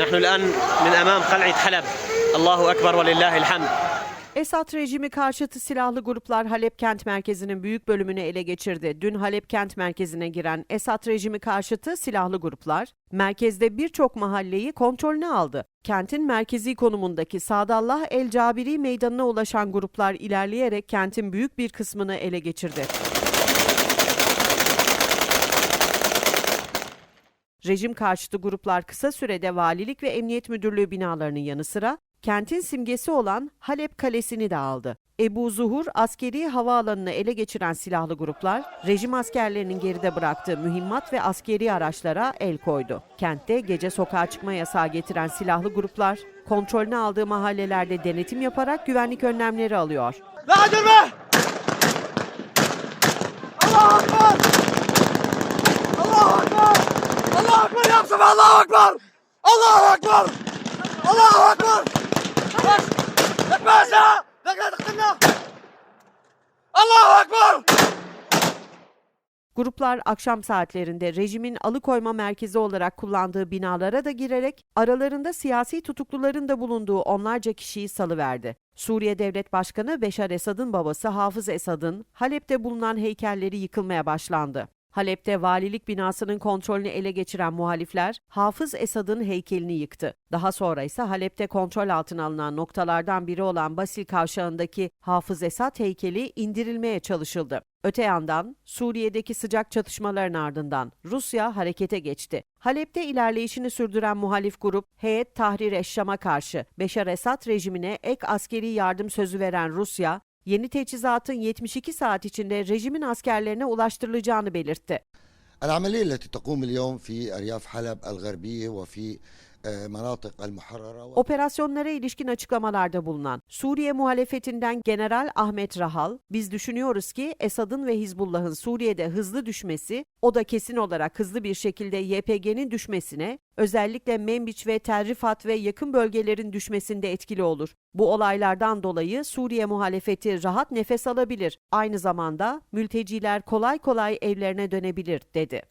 نحن الآن من أمام قلعة حلب الله أكبر ولله الحمد Esad rejimi karşıtı silahlı gruplar Halep kent merkezinin büyük bölümünü ele geçirdi. Dün Halep kent merkezine giren Esad rejimi karşıtı silahlı gruplar merkezde birçok mahalleyi kontrolüne aldı. Kentin merkezi konumundaki Sadallah El Cabiri meydanına ulaşan gruplar ilerleyerek kentin büyük bir kısmını ele geçirdi. Rejim karşıtı gruplar kısa sürede valilik ve emniyet müdürlüğü binalarının yanı sıra kentin simgesi olan Halep Kalesi'ni de aldı. Ebu Zuhur askeri havaalanını ele geçiren silahlı gruplar rejim askerlerinin geride bıraktığı mühimmat ve askeri araçlara el koydu. Kentte gece sokağa çıkma yasağı getiren silahlı gruplar kontrolünü aldığı mahallelerde denetim yaparak güvenlik önlemleri alıyor. Lan durma! olsun Allah'a akbar. Allah'a akbar. Allah'a akbar. Bak. Bekle Allah'a akbar. Gruplar akşam saatlerinde rejimin alıkoyma merkezi olarak kullandığı binalara da girerek aralarında siyasi tutukluların da bulunduğu onlarca kişiyi salıverdi. Suriye Devlet Başkanı Beşar Esad'ın babası Hafız Esad'ın Halep'te bulunan heykelleri yıkılmaya başlandı. Halep'te valilik binasının kontrolünü ele geçiren muhalifler Hafız Esad'ın heykelini yıktı. Daha sonra ise Halep'te kontrol altına alınan noktalardan biri olan Basil Kavşağı'ndaki Hafız Esad heykeli indirilmeye çalışıldı. Öte yandan Suriye'deki sıcak çatışmaların ardından Rusya harekete geçti. Halep'te ilerleyişini sürdüren muhalif grup Heyet Tahrir Eşşam'a karşı Beşar Esad rejimine ek askeri yardım sözü veren Rusya, yeni teçhizatın 72 saat içinde rejimin askerlerine ulaştırılacağını belirtti. العملية التي تقوم اليوم في أرياف حلب الغربية وفي Operasyonlara ilişkin açıklamalarda bulunan Suriye muhalefetinden General Ahmet Rahal, biz düşünüyoruz ki Esad'ın ve Hizbullah'ın Suriye'de hızlı düşmesi, o da kesin olarak hızlı bir şekilde YPG'nin düşmesine, özellikle Membiç ve Tel Rifat ve yakın bölgelerin düşmesinde etkili olur. Bu olaylardan dolayı Suriye muhalefeti rahat nefes alabilir. Aynı zamanda mülteciler kolay kolay evlerine dönebilir dedi.